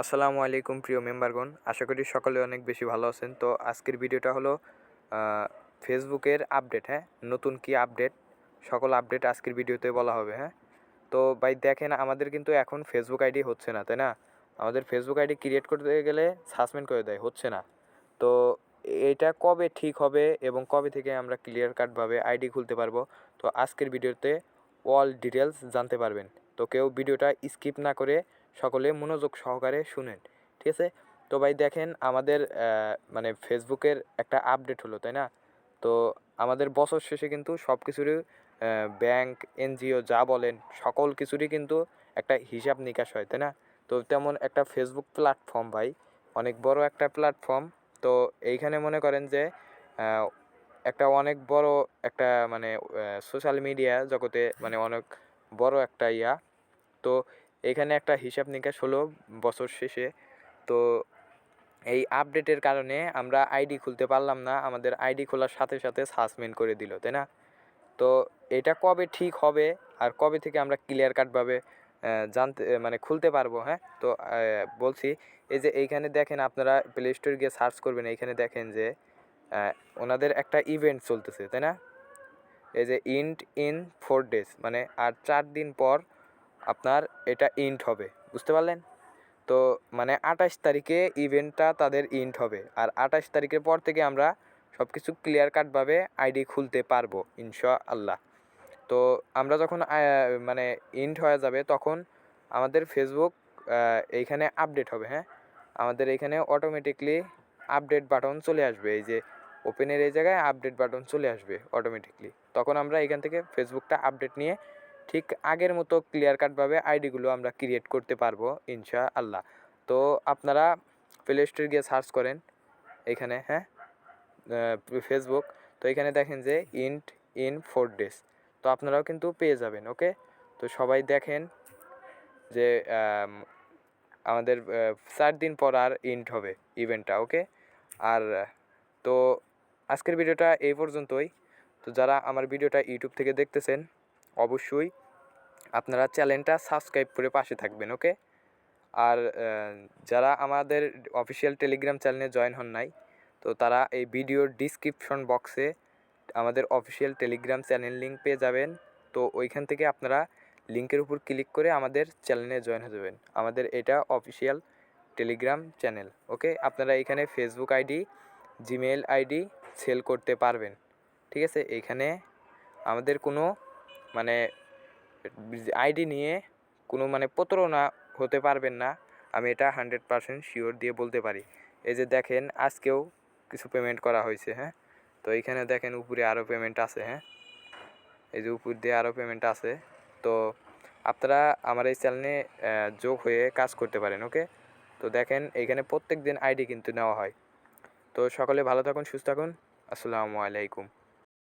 আসসালামু আলাইকুম প্রিয় মেম্বারগণ। আশা করি সকলে অনেক বেশি ভালো আছেন। তো আজকের ভিডিওটা হলো ফেসবুকের আপডেট হ্যাঁ? নতুন কি আপডেট? সকল আপডেট আজকের ভিডিওতে বলা হবে হ্যাঁ? তো ভাই দেখেন, আমাদের কিন্তু এখন ফেসবুক আইডি হচ্ছে না, তাই না? আমাদের ফেসবুক আইডি ক্রিয়েট করতে গেলে সাসপেন্ড করে দেয়, হচ্ছে না। তো এটা কবে ঠিক হবে এবং কবে থেকে আমরা ক্লিয়ার কাটভাবে আইডি খুলতে পারব? তো আজকের ভিডিওতে অল ডিটেলস জানতে পারবেন। তো কেউ ভিডিওটা স্কিপ না করে সকলে মনোযোগ সহকারে শুনেন, ঠিক আছে? তো ভাই দেখেন আমাদের মানে ফেসবুকের একটা আপডেট হলো, তাই না? তো আমাদের বছর শেষে কিন্তু সব কিছুরই ব্যাংক, এনজিও যা বলেন, সকল কিছুরই কিন্তু একটা হিসাব নিকাশ হয়, তাই না? তো তেমন একটা ফেসবুক প্ল্যাটফর্ম ভাই, অনেক বড় একটা প্ল্যাটফর্ম। তো এইখানে মনে করেন যে একটা অনেক বড় একটা মানে সোশ্যাল মিডিয়া জগতে মানে অনেক বড় একটা ইয়া। তো এখানে একটা হিসাব নিকাশ হলো বছর শেষে। তো এই আপডেটের কারণে আমরা আইডি খুলতে পারলাম না। আমাদের আইডি খোলার সাথে সাথে সাসপেন্ড করে দিল, তাই না? তো এটা কবে ঠিক হবে আর কবে থেকে আমরা ক্লিয়ার কাটভাবে জানতে মানে খুলতে পারব হ্যাঁ? তো বলছি, এই যে এইখানে দেখেন আপনারা প্লে স্টোর গিয়ে সার্চ করবেন, এইখানে দেখেন যে ওনাদের একটা ইভেন্ট চলতেছে, তাই না? এই যে ইন্ট ইন ফোর ডেজ মানে আর চার দিন পর আপনার এটা ইন্ট হবে, বুঝতে পারলেন? তো মানে আঠাশ তারিখে ইভেন্টটা তাদের ইন্ট হবে, আর আঠাশ তারিখের পর থেকে আমরা সব কিছু ক্লিয়ার কাটভাবে আইডি খুলতে পারব ইনশা আল্লাহ তো আমরা যখন মানে ইন্ট হয়ে যাবে তখন আমাদের ফেসবুক এইখানে আপডেট হবে হ্যাঁ? আমাদের এখানে অটোমেটিকলি আপডেট বাটন চলে আসবে, এই যে ওপেনের এই জায়গায় আপডেট বাটন চলে আসবে অটোমেটিকলি তখন আমরা এখান থেকে ফেসবুকটা আপডেট নিয়ে ঠিক আগের মতো ক্লিয়ার কাটভাবে আইডিগুলো আমরা ক্রিয়েট করতে পারব ইনশা আল্লাহ তো আপনারা প্লে স্টোর গিয়ে সার্চ করেন, এখানে হ্যাঁ? ফেসবুক তো এখানে দেখেন যে ইন্ট ইন ফোর ডেজ তো আপনারাও কিন্তু পেয়ে যাবেন ওকে তো সবাই দেখেন যে আমাদের চার দিন পর আর ইন্ট হবে ইভেন্টটা ওকে আর, তো আজকের ভিডিওটা এই পর্যন্তই। তো যারা আমার ভিডিওটা ইউটিউব থেকে দেখতেছেন অবশ্যই আপনারা চ্যানেলটা সাবস্ক্রাইব করে পাশে থাকবেন, ওকে? আর যারা আমাদের অফিসিয়াল টেলিগ্রাম চ্যানেলে জয়েন হন নাই, তো তারা এই ভিডিওর ডিসক্রিপশন বক্সে আমাদের অফিসিয়াল টেলিগ্রাম চ্যানেল লিঙ্ক পেয়ে যাবেন। তো ওইখান থেকে আপনারা লিঙ্কের উপর ক্লিক করে আমাদের চ্যানেলে জয়েন হয়ে যাবেন, আমাদের এটা অফিসিয়াল টেলিগ্রাম চ্যানেল, ওকে? আপনারা এখানে Facebook ID Gmail ID sell করতে পারবেন, ঠিক আছে? এখানে আমাদের কোনো মানে আইডি নিয়ে কোনো মানে প্রতারণা হতে পারবেন না। আমি এটা হান্ড্রেড পারসেন্ট শিওর দিয়ে বলতে পারি। এই যে দেখেন, আজকেও কিছু পেমেন্ট করা হয়েছে হ্যাঁ? তো এইখানে দেখেন, উপরে আরও পেমেন্ট আছে হ্যাঁ? এই যে উপর দিয়ে আরও পেমেন্ট আছে। তো আপনারা আমার এই চ্যানেলে যোগ হয়ে কাজ করতে পারেন ওকে তো দেখেন এইখানে প্রত্যেক দিন আইডি কিন্তু নেওয়া হয়। তো সকলে ভালো থাকুন, সুস্থ থাকুন। আসসালামু আলাইকুম।